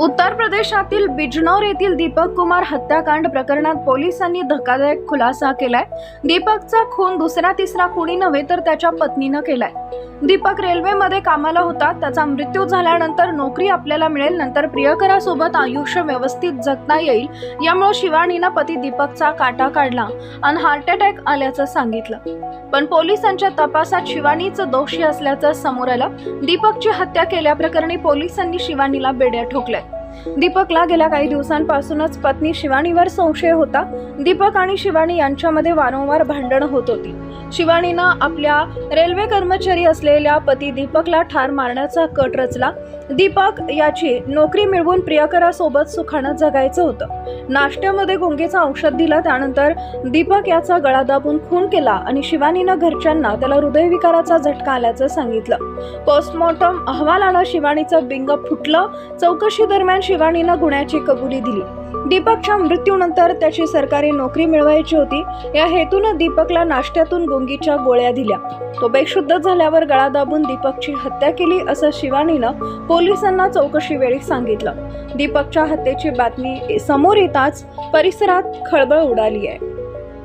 उत्तर प्रदेशातील बिजनौर येथील दीपक कुमार हत्याकांड प्रकरणात पोलिसांनी धक्कादायक खुलासा केलाय. दीपकचा खून दुसरा तिसरा कुणी नव्हे तर त्याच्या पत्नीनं केलाय. दीपक रेल्वेमध्ये कामाला होता. त्याचा मृत्यू झाल्यानंतर नोकरी आपल्याला मिळेल. नंतर प्रियकरासोबत आयुष्य व्यवस्थित जगता येईल. यामुळे शिवानीनं पती दीपकचा काटा काढला आणि हार्ट अटॅक आल्याचं सांगितलं. पण पोलिसांच्या तपासात शिवानीचं दोषी असल्याचं समोर आलं. दीपकची हत्या केल्याप्रकरणी पोलिसांनी शिवानीला बेड्या ठोकल्या. दीपकला गेल्या काही दिवसांपासूनच पत्नी शिवानीवर संशय होता. दीपक आणि शिवानी यांच्यामध्ये वारंवार भांडणं होत होती. शिवानीनं आपल्या रेल्वे कर्मचारी असलेल्या पती दीपकला ठार मारण्याचा कट रचला. दीपक याची नोकरी मिळवून प्रियकरासोबत सुखानं जगायचं होतं. नाश्त्यामध्ये गुंगेचं औषध दिलं त्यानंतर दीपक याचा गळा दाबून खून केला आणि शिवानीनं घरच्यांना त्याला हृदयविकाराचा झटका आल्याचं सांगितलं. पोस्टमॉर्टम अहवालानं शिवानीचं बिंग फुटलं. चौकशी दरम्यान शिवानीनं गुन्ह्याची कबुली दिली. दीपकच्या मृत्यूनंतर त्याची सरकारी नोकरी मिळवायची होती. या हेतूनं दीपकला नाश्त्यातून गुंगीच्या गोळ्या दिल्या. तो बेशुद्ध झाल्यावर गळा दाबून दीपकची हत्या केली असं शिवानीनं पोलिसांना चौकशी वेळी सांगितलं. दीपकच्या हत्येची बातमी समोर येताच परिसरात खळबळ उडाली आहे.